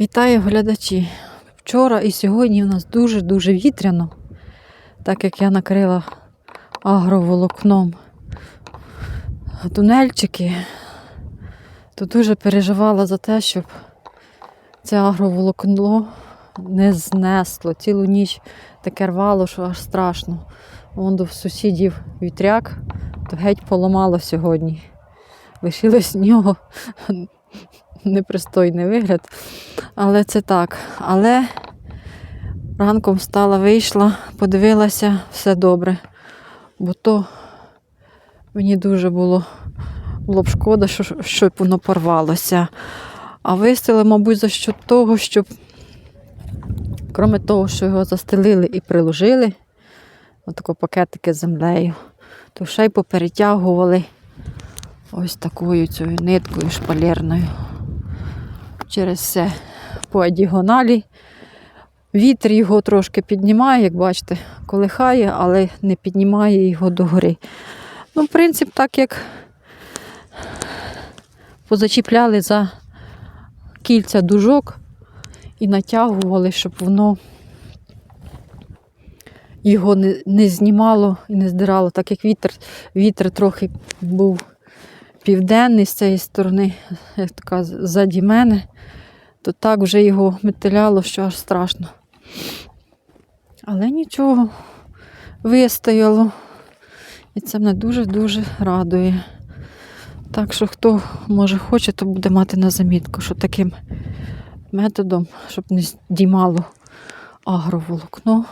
Вітаю глядачі. Вчора і сьогодні у нас дуже-дуже вітряно, так як я накрила агроволокном тунельчики, то дуже переживала за те, щоб це агроволокно не знесло. Цілу ніч таке рвало, що аж страшно. Вон до сусідів вітряк, то геть поламало сьогодні. Лишилось з нього непристойний вигляд. Але це так. Але ранком встала, вийшла, подивилася, все добре. Бо то мені дуже було, було б шкода, що, щоб воно порвалося. А вистили, мабуть, за що того, щоб, крім того, що його застелили і приложили, отако пакетики з землею, то ще й поперетягували ось такою цією ниткою шпалерною через все по діагоналі. Вітер його трошки піднімає, як бачите, колихає, але не піднімає його догори. Ну, принцип, так як позачіпляли за кільця дужок і натягували, щоб воно його не, не знімало і не здирало, так як вітер, вітер трохи був південний з цієї сторони, як така ззаді мене, то так вже його метеляло, що аж страшно. Але нічого, вистояло. І це мене дуже-дуже радує. Так що, хто може хоче, то буде мати на замітку, що таким методом, щоб не здіймало агроволокно,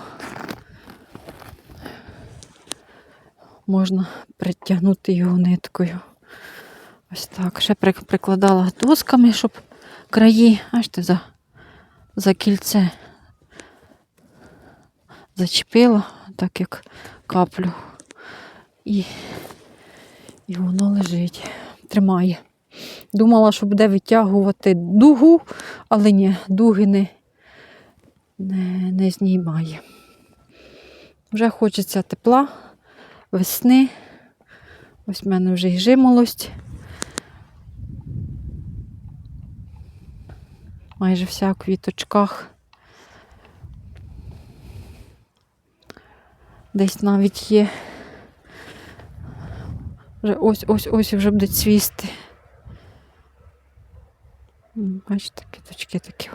можна притягнути його ниткою. Ось так. Ще прикладала досками, щоб краї, аж ти за, за кільце зачепила, так як каплю. І, і воно лежить, тримає. Думала, що буде витягувати дугу, але ні, дуги не, не, не знімає. Вже хочеться тепла, весни. Ось в мене вже і жимолость. Майже вся в квіточках. Десь навіть є. Вже ось ось ось вже буде цвісти. Бачите, квіточки такі.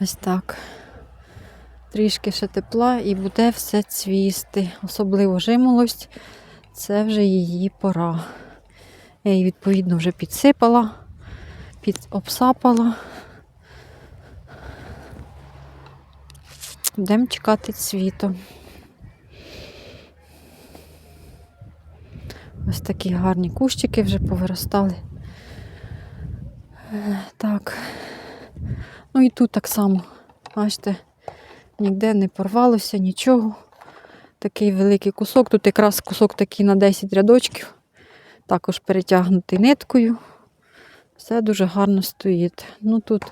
Ось так. Трішки ще тепла і буде все цвісти. Особливо жимолость. Це вже її пора. Я її, відповідно, вже підсипала, під... обсапала. Будемо чекати цвіту. Ось такі гарні кущики вже повиростали. Е, Так. Ну і тут так само. Бачите, ніде не порвалося, нічого. Такий великий кусок. Тут якраз кусок такий на 10 рядочків. Також перетягнутий ниткою. Все дуже гарно стоїть. Ну тут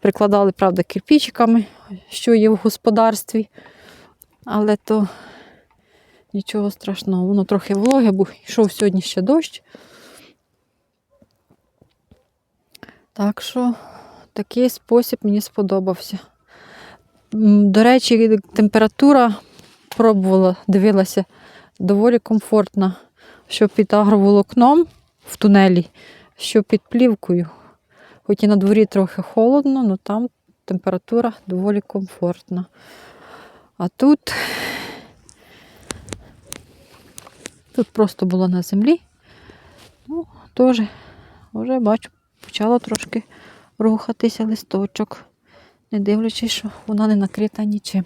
прикладали, правда, кирпичиками, що є в господарстві. Але то нічого страшного. Воно трохи вологе, бо йшов сьогодні ще дощ. Так що такий спосіб мені сподобався. До речі, температура пробувала, дивилася, доволі комфортна, що під агроволокном в тунелі, що під плівкою. Хоч і на дворі трохи холодно, але там температура доволі комфортна. А тут, тут просто було на землі. Ну, теж, вже бачу, почало трошки рухатися листочок, не дивлячись, що вона не накрита нічим.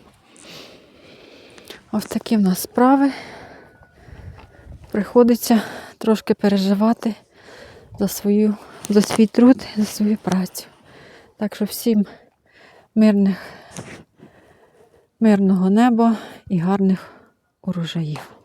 Ось такі в нас справи. Приходиться трошки переживати за свою, за свій труд, за свою працю. Так що всім мирних, мирного неба і гарних урожаїв.